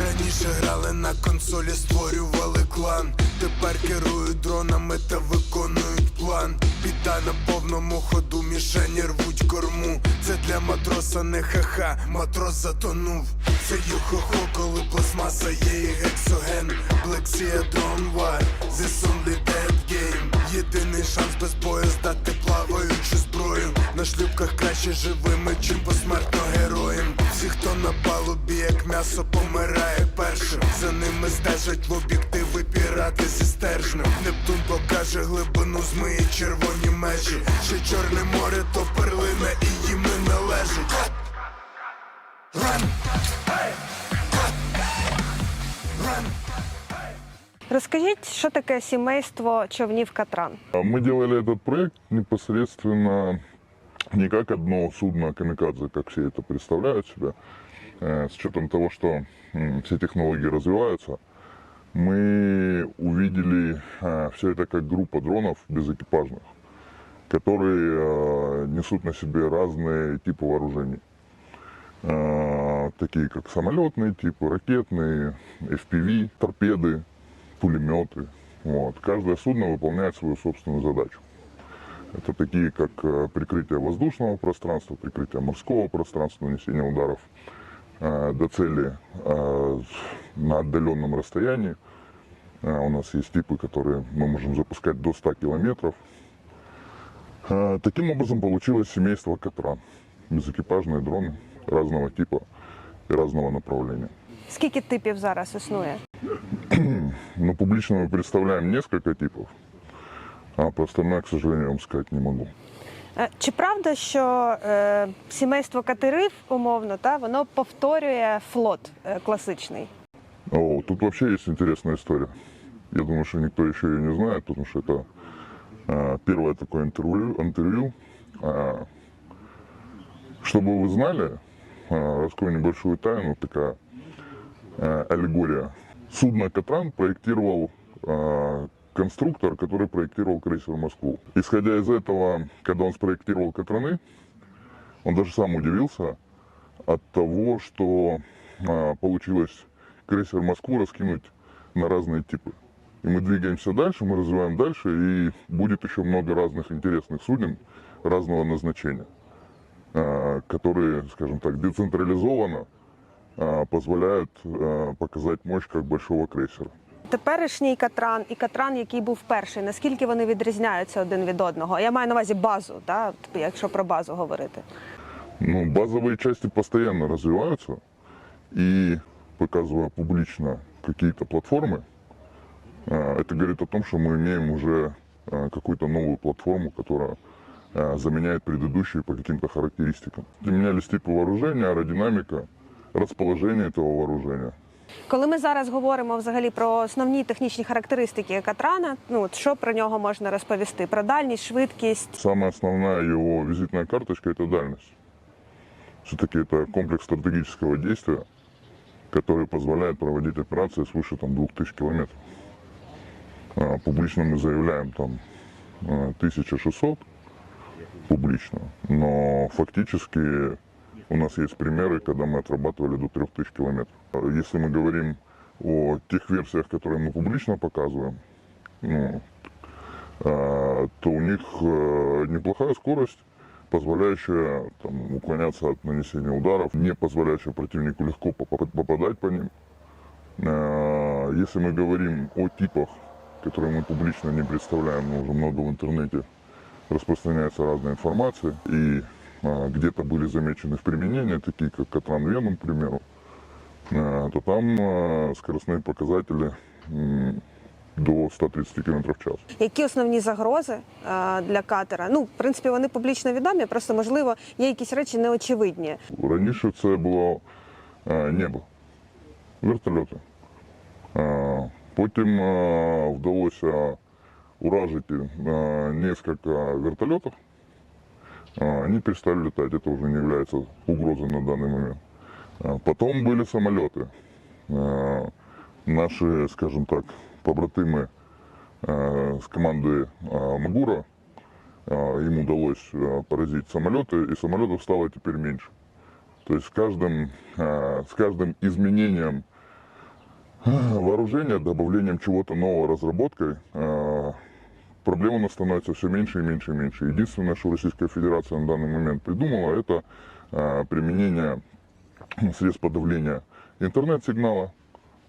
Раніше грали на консолі, створювали клан. Тепер керують дронами та виконують план. Біда на повному ходу, мішені рвуть корму. Це для матроса не ха-ха, матрос затонув. Це юхо-хо, коли пластмаса є і гексоген. Блексія Sea зі only dead game. Єдиний шанс без бою здати плаваючу зброю. На шлюбках краще живими, чим посмертно героєм. Всі, хто на палубі, як м'ясо помирає першим. За ними стежать в об'єктиви пірати зі стержнем. Нептун покаже глибину, змиє червоні межі. Ще чорне море, то перлина і їм не належить. Run! Run! Розкажіть, що таке сімейство човнів Катран? Мы делали этот проект непосредственно не как одно судно камикадзе, как все это представляют себе. Э, С учетом того, что все технологии развиваются, мы увидели все это как группа дронов безэкипажных, которые э, несут на себе разные типы вооружений. Э, Такие как самолетные типы, ракетные, FPV, торпеды, пулеметы. Вот. Каждое судно выполняет свою собственную задачу. Это такие, как э, прикрытие воздушного пространства, прикрытие морского пространства, нанесение ударов э, до цели э, на отдаленном расстоянии. Э, У нас есть типы, которые мы можем запускать до 100 километров. Э, Таким образом получилось семейство Катран. Безэкипажные дроны разного типа и разного направления. Скільки типів зараз існує? Но публично мы представляем несколько типов, а по остальное, к сожалению, вам сказать не могу. Е, Чи правда, що е, сімейство катерів, умовно, та воно повторює флот е, класичний? О, тут вообще есть интересная история. Я думаю, что никто еще ее не знает, потому что это а, первое такое интервью. интервью. А, чтобы вы знали, а, раскрою небольшую тайну, такая а, аллегория. Судно «Катран» проектировал а, конструктор, который проектировал крейсер «Москву». Исходя из этого, когда он спроектировал «Катраны», он даже сам удивился от того, что а, получилось крейсер Москву раскинуть на разные типы. И мы двигаемся дальше, мы развиваем дальше, и будет еще много разных интересных суден разного назначения, а, которые, скажем так, децентрализованно а, позволяют а, показать мощь как большого крейсера. Теперішній катран і катран, який був перший, наскільки вони відрізняються один від одного? Я маю на увазі базу, та, типу, якщо про базу говорити. Ну, базовые части постоянно развиваются, и показывая публично какие-то платформы, а, это говорит о том, что мы имеем уже а, какую-то новую платформу, которая а, заменяет предыдущие по каким-то характеристикам. И менялись типы вооружения, аэродинамика, расположение этого вооружения. Коли ми зараз говоримо взагалі про основні технічні характеристики катрана, ну от що про нього можна розповісти? Про дальність, швидкість. Самая основная его визитная карточка – это дальность. Все-таки это комплекс стратегического действия, который позволяет проводить операции свыше там, 2000 километров. А, Публично мы заявляем там а, 1600 публично, но фактически У нас есть примеры, когда мы отрабатывали до 3000 километров. Если мы говорим о тех версиях, которые мы публично показываем, ну, а, то у них э, неплохая скорость, позволяющая там, уклоняться от нанесения ударов, не позволяющая противнику легко попа- попадать по ним. А, Если мы говорим о типах, которые мы публично не представляем, но уже много в интернете распространяется разная информация, и где-то были замечены в применении, такие как Катран Веном, к примеру, а, то там а, скоростные показатели м, до 130 км в час. Які основні загрози е, для катера? Ну, в принципі, вони публічно відомі, просто можливо є якісь речі неочевидні. Раніше це було е, небо, вертольоти. Е, Потім е, вдалося уражити е, несколько вертольотов. Е, Они перестали летать, это уже не является угрозой на данный момент. Е, Потом были самолеты. Е, Наши, скажем так, побратимы с команды Магура, им удалось поразить самолеты, и самолетов стало теперь меньше. То есть с каждым, с каждым изменением вооружения, добавлением чего-то нового разработкой, проблем у нас становится все меньше и меньше и меньше. Единственное, что Российская Федерация на данный момент придумала, это э, применение средств подавления интернет-сигнала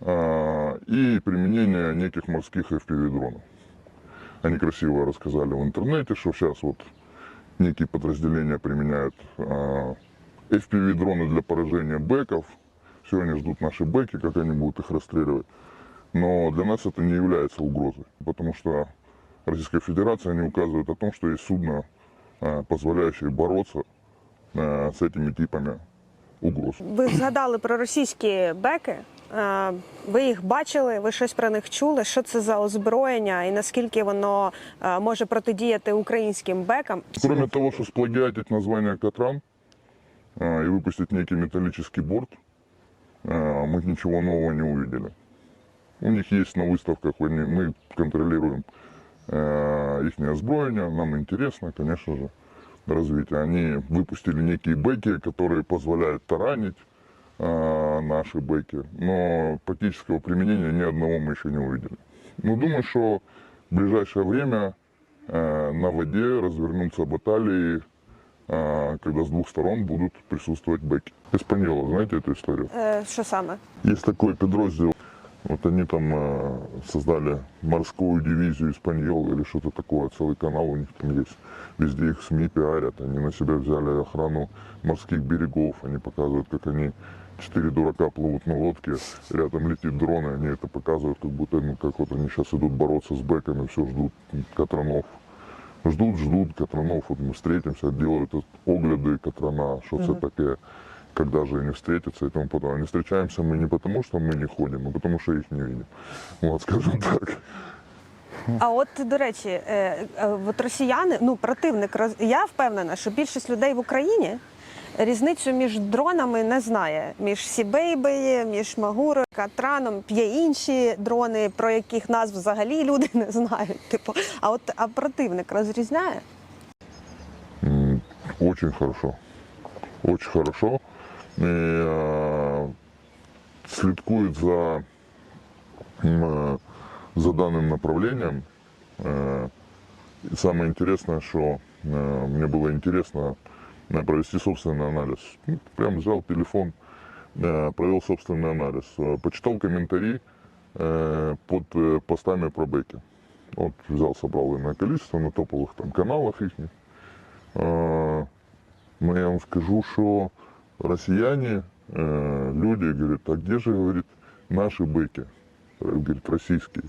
э, и применение неких морских FPV-дронов. Они красиво рассказали в интернете, что сейчас вот некие подразделения применяют FPV-дроны для поражения бэков. Все они ждут наши бэки, как они будут их расстреливать. Но для нас это не является угрозой, потому что Российская Федерация не указывает о том, что есть судно, э, позволяющее бороться э, с этими типами угроз. Ви згадали про російські беки. Е, Ви їх бачили, ви щось про них чули. Що це за озброєння і наскільки воно е, може протидіяти українським бекам? Кроме того, что сплагиатить название Катран э, и выпустить некий металлический борт, э, мы ничего нового не увидели. У них есть на выставках, они- мы контролируем их озброение, нам интересно, конечно же, развитие. Они выпустили некие бэки, которые позволяют таранить э, наши бэки, но практического применения ни одного мы еще не увидели. Но думаю, что в ближайшее время э, на воде развернутся баталии, э, когда с двух сторон будут присутствовать бэки. Испаньола, знаете эту историю? Що саме? Есть такой подроздел, вот они там э, создали морскую дивизию Испаньол или что-то такое, целый канал у них там есть. Везде их СМИ пиарят, они на себя взяли охрану морских берегов, они показывают, как они четыре дурака плывут на лодке, рядом летит дрон, и они это показывают, как будто, ну, как вот они сейчас идут бороться с бэками, все ждут катранов. Ждут, ждут катранов, вот мы встретимся, делают огляды катрана, что это такое, когда же они встретятся и тому подобное. Не встречаемся мы не потому, что мы не ходим, а потому, что их не видим. Вот, скажем так. А от до речі, е, е, от росіяни, ну противник роз... я впевнена, що більшість людей в Україні різницю між дронами не знає. Між Сібейбеї, між Магурою, Катраном, є інші дрони, про яких назв взагалі люди не знають. Типу, а от а противник розрізняє? М, Очень хорошо. Очень хорошо. И э, слідкует за, э, за данным направлением. Э, и самое интересное, что э, мне было интересно э, провести собственный анализ. Ну, прям взял телефон, э, провел собственный анализ. Э, Почитал комментарии э, под э, постами про бэки. Вот взял, собрал иное количество на топовых там каналах их. А, Но я вам скажу, что россияне, э, люди говорят, а где же, говорит, наши быки? Говорит, российские.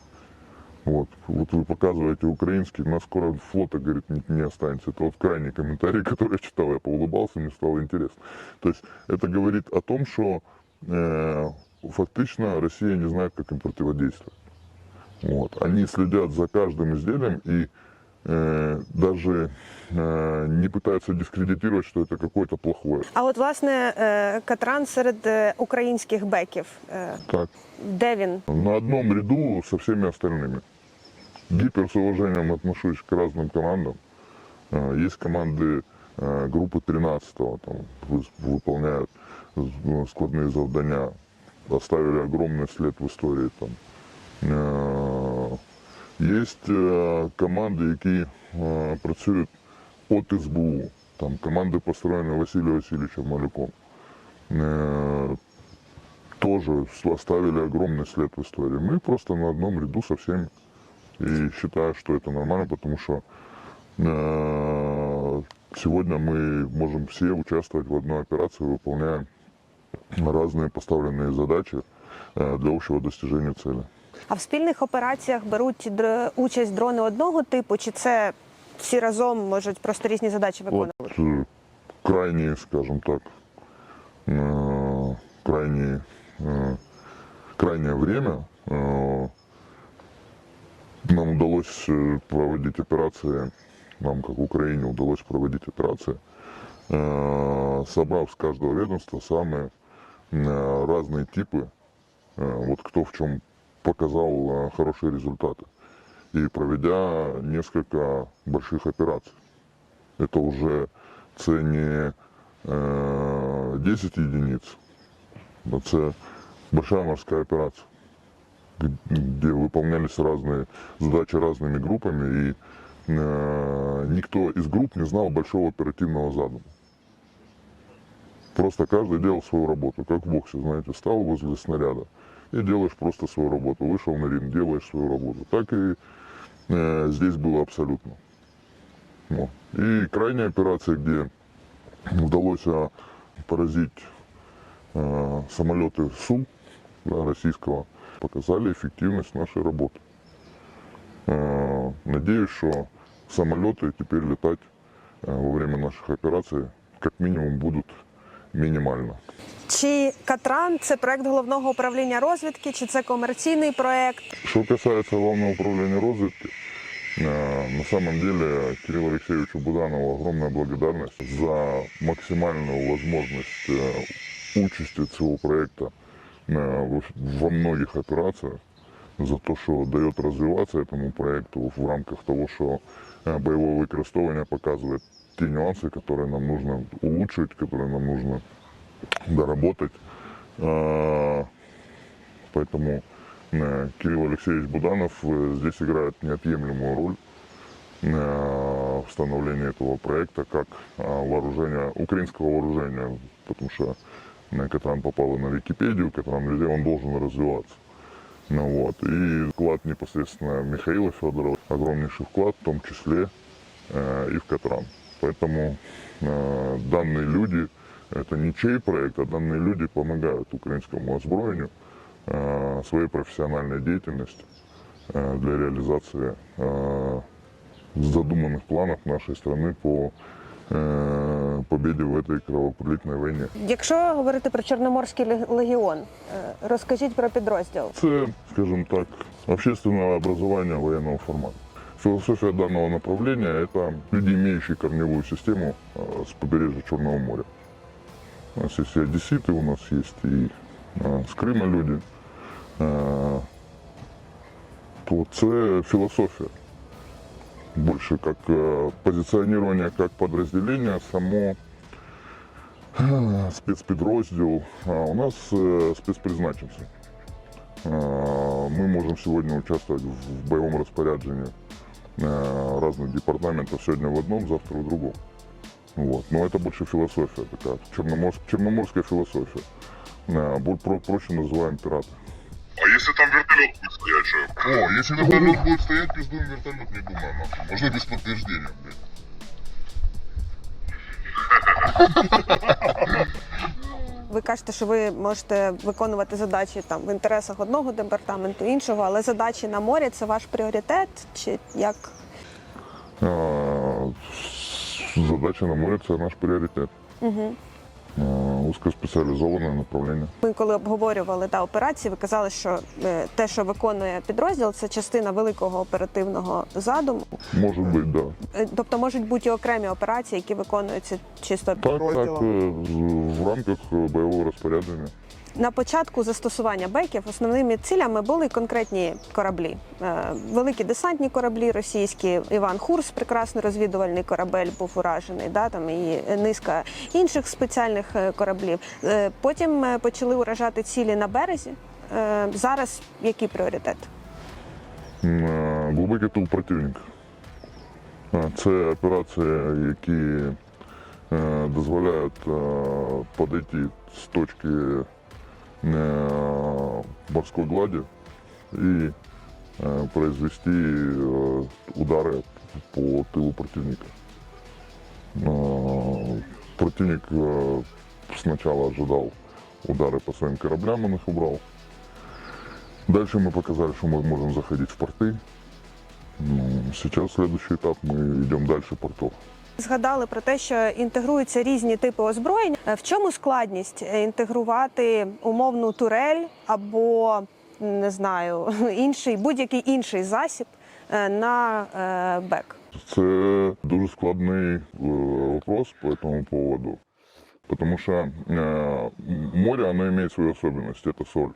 Вот, вот вы показываете украинский, у нас скоро флота, говорит, не, не останется. Это вот крайний комментарий, который я читал, я поулыбался, мне стало интересно. То есть это говорит о том, что э, фактично Россия не знает, как им противодействовать. Вот. Они следят за каждым изделием и даже э, не пытаются дискредитировать, что это какое-то плохое. А от власне е, Катран серед е, українських беків, е, Так, де він? на одном ряду со всеми остальными. Гипер с уважением отношусь к разным командам. Э, Есть команды э, группы 13-го, там вы- выполняют э, складные завдания, оставили огромный след в истории. Там. Э, Есть э, команди, які е, працюють от СБУ. Там команди построєні Василием Васильевичем Малюком. Э, тоже оставили огромный след в истории. Мы просто на одном ряду со всеми. И считаю, что это нормально, потому что э, сегодня мы можем все участвовать в одной операции, выполняя разные поставленные задачи э, для общего достижения цели. А в спільних операціях беруть др- участь дрони одного типу, чи це всі разом можуть просто різні задачі виконувати? Вот э, крайние, скажем так, э, крайние, э, крайнее время э, нам удалось э, проводить операции, нам как Украине удалось проводить операции, э, собрав с каждого ведомства самые э, разные типы, э, вот кто в чем показал э, хорошие результаты. И проведя несколько больших операций. Это уже це не э, 10 единиц, це большая морская операция, где выполнялись разные задачи разными группами, и э, никто из групп не знал большого оперативного задума. Просто каждый делал свою работу, как в боксе, знаете, стал возле снаряда и делаешь просто свою работу. Вышел на ринг, делаешь свою работу. Так и э, здесь было абсолютно. Вот. И крайняя операция, где удалось а, поразить э, самолеты Су да, российского, показали эффективность нашей работы. Э, надеюсь, что самолеты теперь летать э, во время наших операций как минимум будут минимально. Чи Катран це проект головного управління розвідки, чи це комерційний проект? Что касается Главного управления разведки, э, на самом деле Кириллу Алексеевичу Буданову огромная благодарность за максимальную возможность э, участи всего проекта э, во- во многих операциях, за то, что дает развиваться этому проекту в рамках того, что э, боевое выкрестование показывает те нюансы, которые нам нужно улучшить, которые нам нужно доработать. Э, Поэтому э, Кирилл Алексеевич Буданов э, здесь играет неотъемлемую роль э, в становлении этого проекта как э, вооружения, украинского вооружения, потому что Катран попал на Википедию, Катран везде, он должен развиваться. Ну, вот. И вклад непосредственно Михаила Федорова, огромнейший вклад, в том числе э, и в Катран. Поэтому э, данные люди, это не чей проект, а данные люди помогают украинскому озброению э, своей профессиональной деятельностью э, для реализации э, задуманных планов нашей страны по э, победе в этой кровопролитной войне. Якщо говорити про Чорноморський ле- легіон, е, розкажіть про підрозділ. Це, скажем так, общественное образование военного формата. Философия данного направления – это люди, имеющие корневую систему э, с побережья Черного моря. У нас есть и одесситы, у нас есть и э, с Крыма люди. Э, То це философия. Больше как э, позиционирование как подразделение, само э, спецпідрозділ. А у нас э, спецпризначенцы. Э, Мы можем сегодня участвовать в боевом распоряджении э, разных департаментов. Сегодня в одном, завтра в другом. Вот. Но это больше философия такая, черноморск, черноморская философия. Проще называем пираты. А если там вертолет будет стоять, что? О, если вертолет будет стоять, пиздуем вертолет, не думаю, нахуй. Можно без подтверждения, блядь. Ви кажете, що ви можете виконувати задачі там в інтересах одного департаменту, іншого, але задачі на морі це ваш пріоритет? Чи як? Э, Задача на море – це наш пріоритет. Угу. Э, Узкоспециализованное направление. Ми коли обговорювали та операції, ви казали, що е, те, що виконує підрозділ, це частина великого оперативного задуму. Может быть, да. Е, Тобто можуть бути і окремі операції, які виконуються чисто Так, так, підрозділом. э, в рамках э, боевого распоряджения. На початку застосування беків основними цілями були конкретні кораблі. Е, Великі десантні кораблі російські. Іван Хурс, прекрасний розвідувальний корабель, був уражений. Да, там і низка інших спеціальних е, кораблів. Е, Потім почали уражати цілі на березі. Зараз який пріоритет? Глибокий тил противника. Це операції, які дозволяють подойти з точки морской глади и э, произвести э, удары по тылу противника. Э, Противник э, сначала ожидал удары по своим кораблям, он их убрал. Дальше мы показали, что мы можем заходить в порты. Сейчас следующий этап, мы идем дальше портов. Згадали про те, що інтегруються різні типи озброєнь. Е, В чому складність е, інтегрувати умовну турель або не знаю інший будь-який інший засіб е, на е, бек? Це дуже складний е, вопрос по этому поводу. Потому что э, море, оно имеет свою особенность, это соль.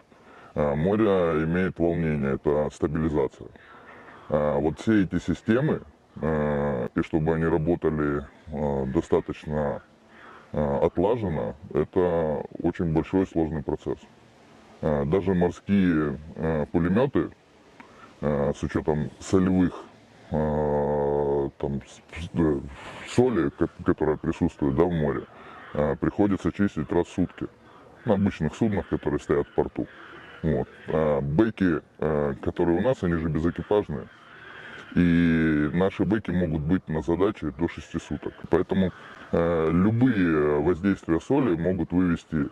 А, Море имеет волнение, это стабилизация. А, Вот все эти системы, а, и чтобы они работали а, достаточно а, отлаженно, это очень большой и сложный процесс. Даже морские пулеметы с учетом солевых там, э, соли, ко- которая присутствует да, в море, приходится чистить раз в сутки на обычных суднах, которые стоят в порту. Вот. А бэки, которые у нас, они же безэкипажные. И наши бэки могут быть на задаче до 6 суток. Поэтому э, любые воздействия соли могут вывести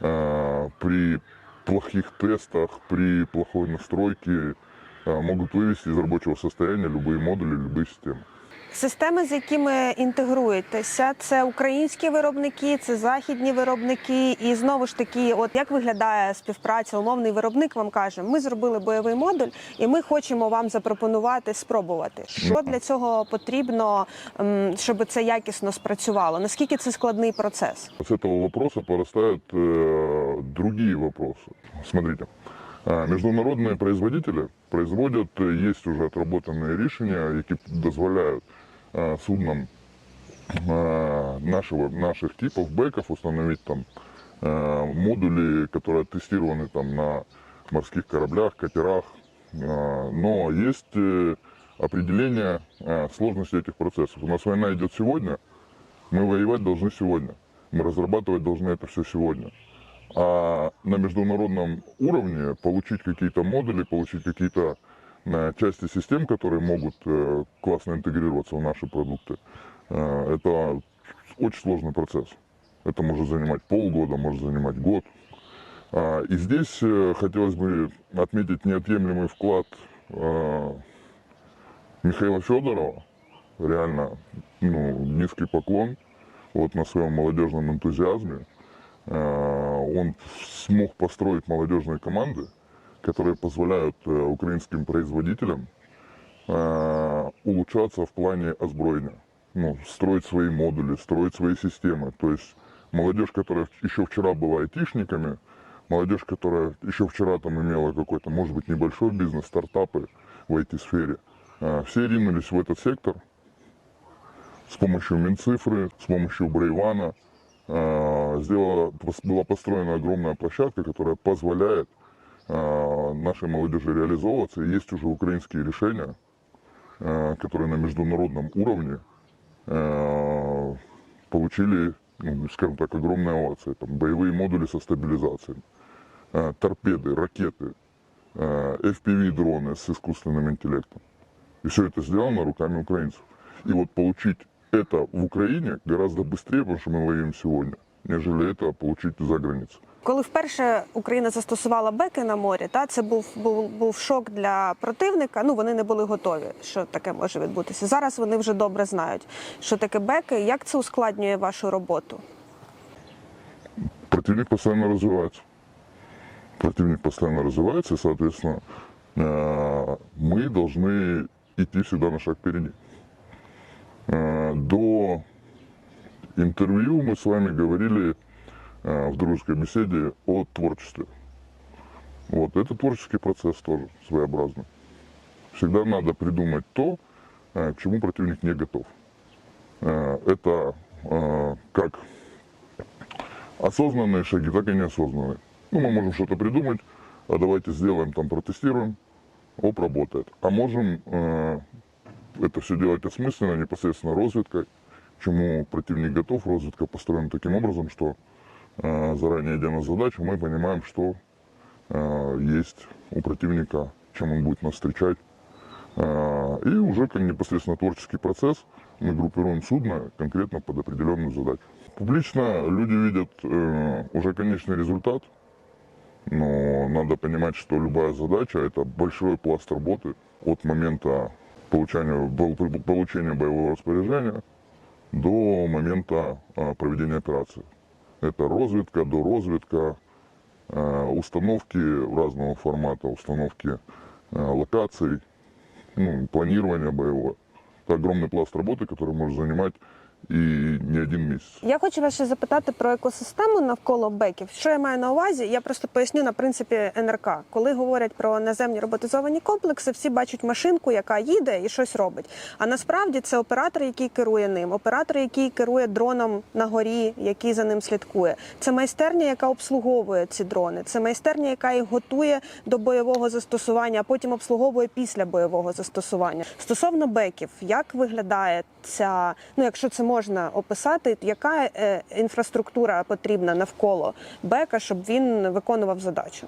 э, при плохих тестах, при плохой настройке, э, могут вывести из рабочего состояния любые модули, любые системы. Системи, з якими інтегруєтеся, це українські виробники, це західні виробники. І знову ж таки, от як виглядає співпраця, умовний виробник вам каже, ми зробили бойовий модуль, і ми хочемо вам запропонувати спробувати. Що для цього потрібно, ем, щоб це якісно спрацювало? Наскільки це складний процес? С этого вопроса порастают э, другие вопросы. Смотрите, э, международные производители производят, э, есть уже отработанные решения, які дозволяют Э, суднам э, нашего, наших типов бэков установить там э, модули, которые тестированы там на морских кораблях, катерах. Но есть определение сложности этих процессов. У нас война идет сегодня, мы воевать должны сегодня. Мы разрабатывать должны это все сегодня. А на международном уровне получить какие-то модули, получить какие-то части систем, которые могут э, классно интегрироваться в наши продукты, э, это очень сложный процесс. Это может занимать полгода, может занимать год. А, И здесь э, хотелось бы отметить неотъемлемый вклад Михаила Федорова. Реально, ну, низкий поклон вот на своем молодежном энтузиазме. Он смог построить молодежные команды, которые позволяют э, украинским производителям э, улучшаться в плане озброения. Ну, строить свои модули, строить свои системы. То есть молодежь, которая еще вчера была айтишниками, молодежь, которая еще вчера там имела какой-то, может быть, небольшой бизнес, стартапы в IT-сфере, э, все ринулись в этот сектор с помощью Минцифры, с помощью Брейвана. Сделала, была построена огромная площадка, которая позволяет нашей молодежи реализовываться. И есть уже украинские решения, э, которые на международном уровне э, получили, ну, скажем так, огромные овации. Там, боевые модули со стабилизацией, э, торпеды, ракеты, э, FPV-дроны с искусственным интеллектом. И все это сделано руками украинцев. И вот получить это в Украине гораздо быстрее, потому что мы воюем сегодня, нежели это получить за границей. Коли вперше Україна застосувала беки на морі, та це був, був, був шок для противника. Ну вони не були готові, що таке може відбутися. Зараз вони вже добре знають, що таке беки. Як це ускладнює вашу роботу? Противник постоянно развивается. Противник постоянно развивается, и, соответственно, э, мы должны идти всегда на шаг впереди. Э, До интервью мы с вами говорили э, в дружеской беседе о творчестве. Вот, это творческий процесс тоже своеобразный. Всегда надо придумать то, э, к чему противник не готов. Э, Это как осознанные шаги, так и неосознанные. Ну, мы можем что-то придумать, а давайте сделаем, там, протестируем, оп, работает. А можем это все делать осмысленно, непосредственно разведкой, чему противник готов. Разведка построена таким образом, что э, заранее идя на задачу, мы понимаем, что э, есть у противника, чем он будет нас встречать. Э, И уже как непосредственно творческий процесс мы группируем судно конкретно под определенную задачу. Публично люди видят уже конечный результат, но надо понимать, что любая задача – это большой пласт работы от момента получения, получения боевого распоряжения до момента э, проведения операции. Это разведка, доразведка, э, установки разного формата, установки э, локаций, ну, планирование боевое. Это огромный пласт работы, который может занимать и не один месяц. Я хочу вас ще запитати про екосистему навколо беків. Що я маю на увазі? Я просто поясню на принципі НРК. Коли говорять про наземні роботизовані комплекси, всі бачать машинку, яка їде і щось робить. А насправді це оператор, який керує ним, оператор, який керує дроном на горі, який за ним слідкує. Це майстерня, яка обслуговує ці дрони. Це майстерня, яка їх готує до бойового застосування, а потім обслуговує після бойового застосування. Стосовно беків, як виглядає ця, ну якщо це можна описати, яка е, інфраструктура потрібна навколо бека, щоб він виконував задачу?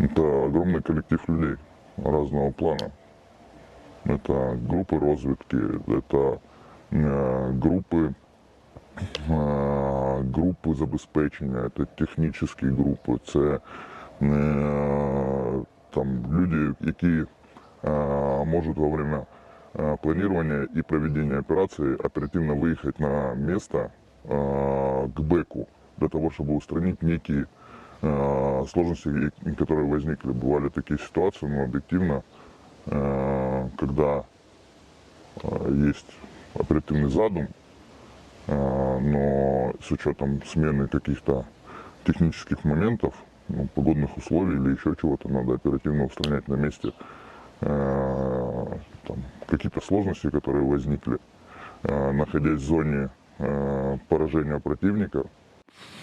Это огромный коллектив людей разного плана. Это группы разведки, это э, группы, э, группы забезпечення, это технічні групи, це е, там люди, які е, можуть во время е, планирования и проведения операции оперативно выехать на место э, к БЭКу для того, чтобы устранить некие э, сложности, которые возникли. Бывали такие ситуации, но объективно, э, когда э, есть оперативный задум, э, но с учетом смены каких-то технических моментов, ну, погодных условий или еще чего-то, надо оперативно устранять на месте э, какие-то сложности, которые возникли, э, находясь в зоне э, поражения противника,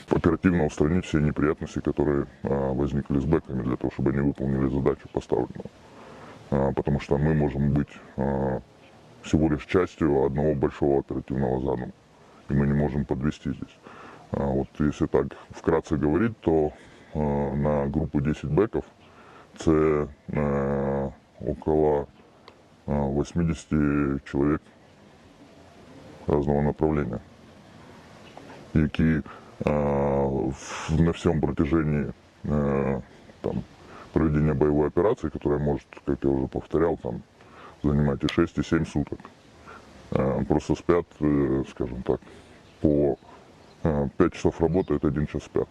оперативно устранить все неприятности, которые э, возникли с бэками, для того, чтобы они выполнили задачу поставленную. Э, Потому что мы можем быть э, всего лишь частью одного большого оперативного задума, и мы не можем подвести здесь. Вот если так вкратце говорить, то э, на группу 10 бэков це э, около э, 80 чоловік разного направления, які в- на всем протяжении э, там, проведения боевой операции, которая может, как я уже повторял, там, занимать и 6, и 7 суток, просто спят, э, скажем так, по 5 часов работают, один час спят.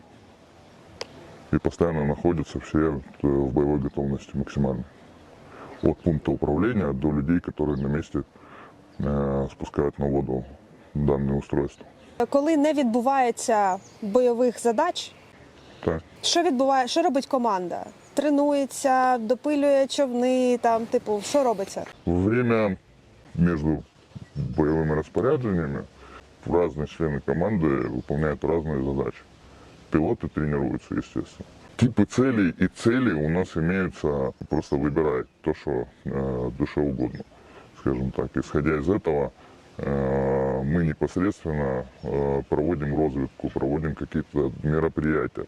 И постоянно находятся все э, в боевой готовности максимально. От пункта управления до людей, которые на месте э, спускают на воду данное устройство. Коли не відбувається бойових задач, Так. що відбуває, що робить команда? Тренується, допилює човни, там, типу, що робиться? Во время между боевыми распоряжениями разные члены команды выполняют разные задачи. Пилоты тренируются, естественно. Типы целей и цели у нас имеются, просто выбирай то, что э, душе угодно, скажем так. Исходя из этого, э, мы непосредственно э, проводим разведку, проводим какие-то мероприятия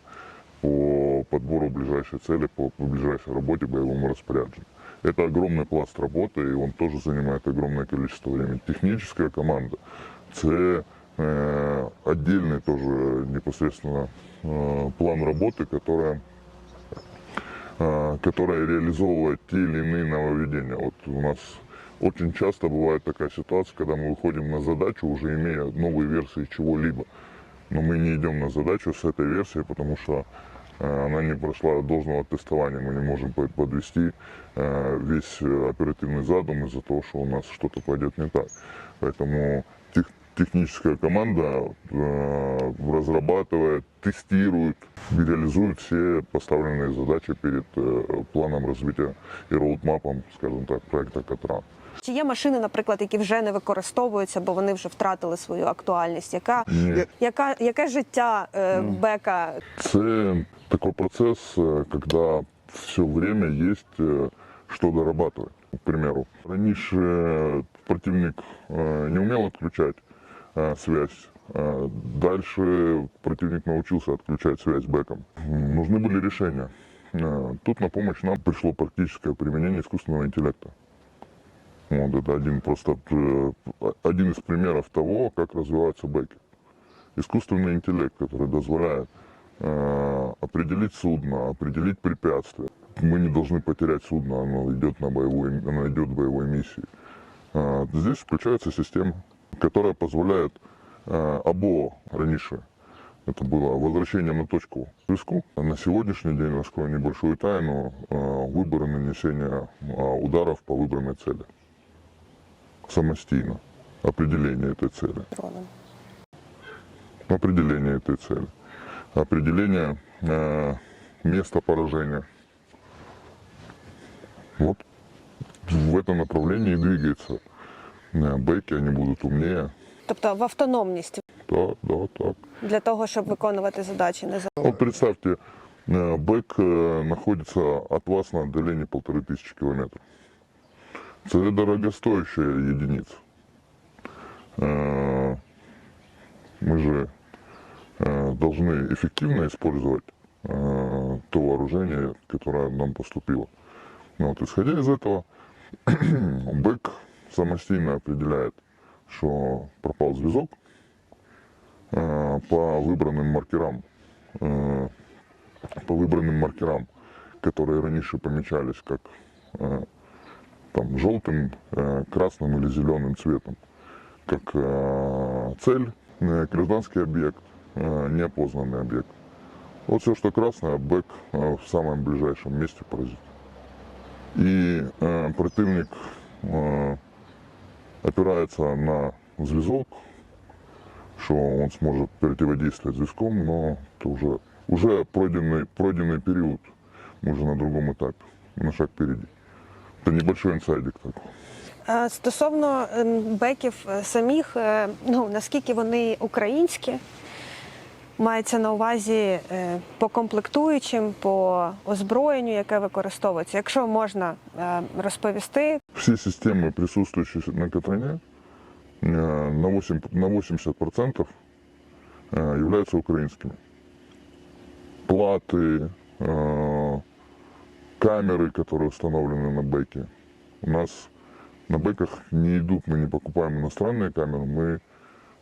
по подбору ближайшей цели, по, ближайшей работе, боевому распоряжению. Это огромный пласт работы, и он тоже занимает огромное количество времени. Техническая команда – це э, отдельный тоже непосредственно э, план работы, которая, э, которая реализовывает те или иные нововведения. Вот у нас очень часто бывает такая ситуация, когда мы выходим на задачу, уже имея новые версии чего-либо. Но мы не идем на задачу с этой версией, потому что э, она не прошла должного тестования. Мы не можем под- подвести э, весь э, оперативный задум из-за того, что у нас что-то пойдет не так. Поэтому техническая команда э, разрабатывает, тестирует и реализует все поставленные задачи перед э, планом развития и роудмапом, скажем так, проекта Катран. Чи є машини, наприклад, які вже не використовуються, бо вони вже втратили свою актуальність? Яка, Ні. яка, яке життя е, бека? Это такой процесс, э, когда все время есть э, что дорабатывать. К примеру, раньше э, противник э, не умел отключать э, Связь. Э, Дальше противник научился отключать связь бэком. Нужны были решения. Э, Тут на помощь нам пришло практическое применение искусственного интеллекта. Вот это один просто э, один из примеров того, как развиваются бэки искусственный интеллект, который дозволяет э, определить судно, определить препятствия. Мы не должны потерять судно, оно идет на боевую, оно идет в боевой миссии. Э, здесь включается система, которая позволяет э, АБО раньше, это было возвращение на точку связку. На сегодняшний день, раскрою небольшую тайну, э, выборы нанесения э, ударов по выбранной цели. Самостійно. определение этой цели. дроном. определение этой цели, определение э, места поражения. Вот в этом направлении и двигается. Бэки, они будут умнее. Тобто в автономність Да, да, так. для того, щоб виконувати задачі не Вот представьте, бэк э, находится от вас на отдалении полторы тысячи километров. Это дорогостоящая единица. Мы же должны эффективно использовать то вооружение, которое нам поступило. Ну, вот, исходя из этого, бэк самостийно определяет, что пропал звездок э, по выбранным маркерам э, по выбранным маркерам, которые раньше помечались как э, там, желтым, красным или зеленым цветом, как цель, гражданский объект, неопознанный объект. Вот все, что красное, бэк в самом ближайшем месте поразит. И э, противник э, опирается на звездок, что он сможет противодействовать звездком, но это уже, уже пройденный, пройденный период, мы уже на другом этапе, на шаг впереди. Это небольшой инсайдик такой. Е, Стосовно ем, беків е, самих, е, ну наскільки вони українські, мається на увазі е, по комплектуючим, по озброєнню, яке використовується. Якщо можна е, розповісти, Все системы, присутствующие на Катане, э, на, 8, на 80% э, являются украинскими. Платы, э, камеры, которые установлены на бэке. У нас на бэках не идут, мы не покупаем иностранные камеры, мы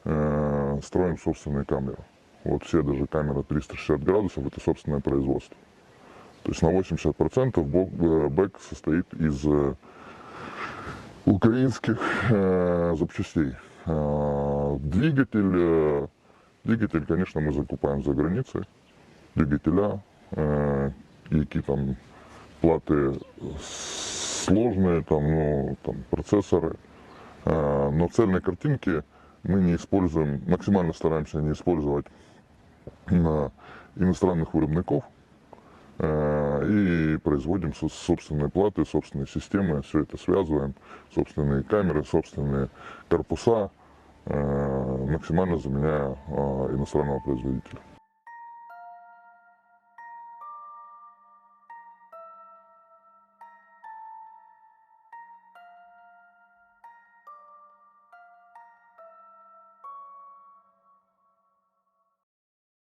э, строим собственные камеры. Вот все даже камеры 360 градусов это собственное производство. То есть на 80% бок- э, бэк состоит из э, украинских э, запчастей. Двигатель, двигатель, конечно, мы закупаем за границей. Двигателя, э, які там платы сложные, там, ну, там процессоры. Но цельной картинки мы не используем, максимально стараемся не использовать иностранных выробников э, и производим со- собственные платы, собственные системы, все это связываем, собственные камеры, собственные корпуса, э, максимально заменяя э, иностранного производителя.